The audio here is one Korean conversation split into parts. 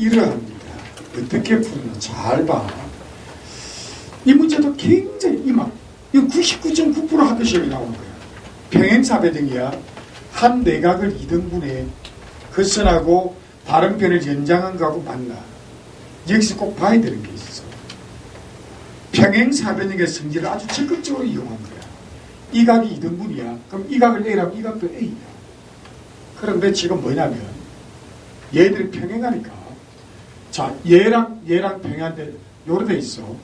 이러합니다. 어떻게 푸느냐 잘 봐. 이 문제도 굉장히 이막 이거 99.9% 학교 시험에 나오는 거야. 평행사배등이야. 한 내각을 2등분해 컷선하고 다른 편을 연장한 거하고 만나. 여기서 꼭 봐야 되는 게 있어. 평행사변형의 성질을 아주 적극적으로 이용한 거야. 이 각이 2등분이야. 그럼 이 각을 A라면 이 각도 A야. 그런데 지금 뭐냐면 얘들이 평행하니까 자 얘랑 얘랑 평행한데 요래 돼 있어.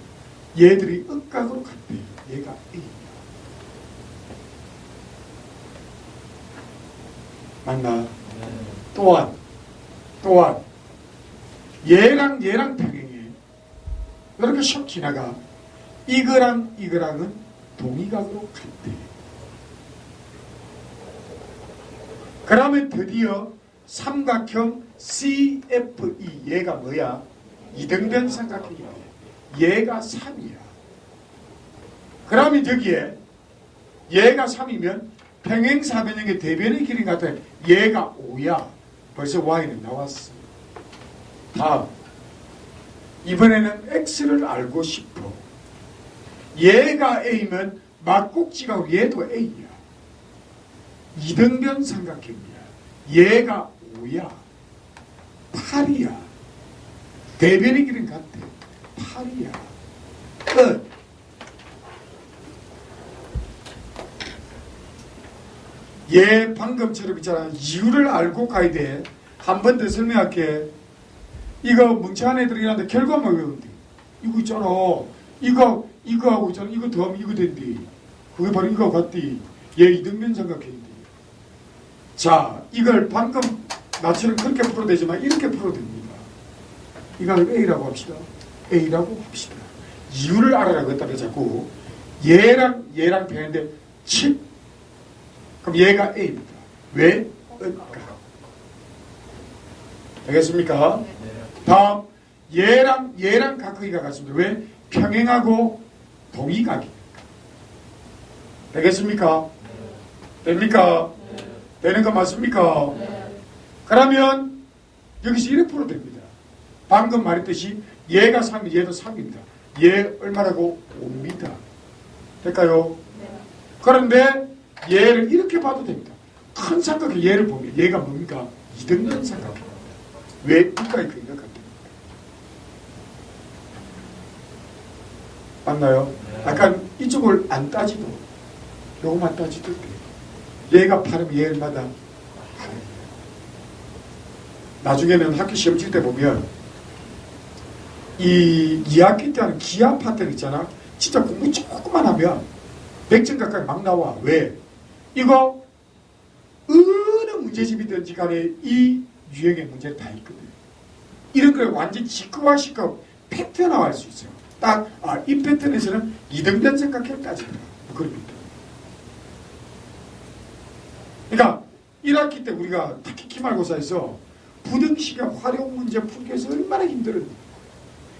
얘들이 억각으로 같대. 얘가 A야. 맞나? 또한 또한 얘랑 얘랑 평행해. 이렇게 샥 지나가. 이거랑 이거랑은 동의각으로 같대. 그러면 드디어 삼각형 CFE 얘가 뭐야? 이등변 삼각형이야. 얘가 3이야. 그러면 저기에 얘가 3이면 평행사변형의 대변의 길이 같아 얘가 5야. 벌써 Y는 나왔어. 다음 이번에는 X를 알고 싶어. 얘가 A면 막국지가 얘도 A야. 이등변 삼각형이야. 얘가 5야. 8이야. 대변의 길은 같아. 8이야. 끝. 얘 방금처럼 있잖아. 이유를 알고 가야 돼. 한 번 더 설명할게. 이거 뭉쳐한 애들이 있는데 결과만 외운대. 이거 있잖아. 이거, 이거 하고 있잖아. 이거 더하면 이거 된대. 그게 바로 이거 같디. 얘 이등변 삼각형인데. 자, 이걸 방금 나처럼 그렇게 풀어도 되지만 이렇게 풀어도 됩니다. 이걸 A라고 합시다. A라고 합시다. 이유를 알아라고 했다가 자꾸 얘랑 얘랑 되는데 7 그럼 얘가 A입니다. 왜? 을까? 알겠습니까? 다음 얘랑 얘랑 각각이가 같습니다. 왜? 평행하고 동의각이니까. 되겠습니까? 됩니까? 되는 거 맞습니까? 그러면 여기서 이렇게 풀어도 됩니다. 방금 말했듯이 얘가 3이 얘도 3입니다. 얘 얼마라고? 5입니다. 될까요? 그런데 얘를 이렇게 봐도 됩니다. 큰 삼각형 얘를 보면 얘가 뭡니까? 이등변 삼각형입니다. 왜 이까지 크기가 같습니까? 맞나요? 약간 이쪽을 안 따지도 요것만 따지도 돼요. 얘가 파르면 얘 얼마다? 나중에는 학교 시험 칠 때 보면 이 2학기 때 하는 기하 파트너 있잖아. 진짜 공부 조금만 하면 100점 가까이 막 나와. 왜? 이거 어느 문제집이든지 간에 이 유형의 문제를 다 있거든. 이런 걸 완전 직급화시켜 패턴화할 수 있어요. 딱, 아, 이 패턴에서는 이등변 생각해 따지더라. 그럽니다. 그러니까 1학기 때 우리가 특히 기말고사에서 부등식의 활용 문제 풀기 위해서 얼마나 힘들었니?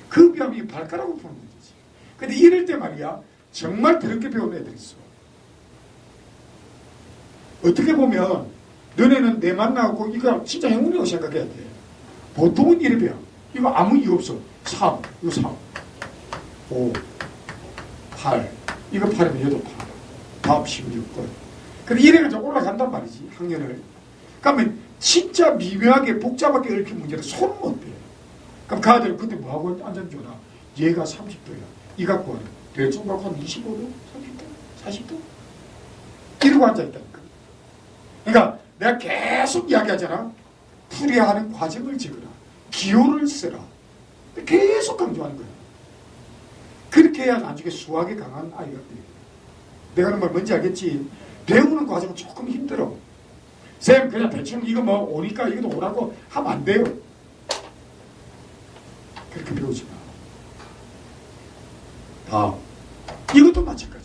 그 비하면 이 발가락으로 푸는 문제지. 근데 이럴 때 말이야 정말 더럽게 배우는 애들이 있어. 어떻게 보면 너네는 내 만나고 이거 진짜 행운이라고 생각해야 돼. 보통은 이래 배워. 이거 아무 이유 없어. 3, 이거 3, 5, 8. 이거 8이면 얘도 8. 다음 16번. 근데 이래가지고 올라간단 말이지, 학년을. 그러면 진짜 미묘하게 복잡하게 얽힌 문제를 손 못 대. 그럼 그 아들 그때 뭐하고 앉아줘라. 얘가 30도야. 이 갖고. 대충 한 25도? 30도? 40도? 이러고 앉아있다니까. 그러니까 내가 계속 이야기하잖아. 풀이하는 과정을 적으라. 기호를 쓰라. 계속 강조하는 거야. 그렇게 해야 나중에 수학에 강한 아이가 돼. 내가 하는 말 뭔지 알겠지? 배우는 과정은 조금 힘들어. 쌤 그냥 대충 이거 뭐 오니까 이것도 오라고 하면 안 돼요. 그렇게 배우지 마. 다음. 이것도 마찬가지.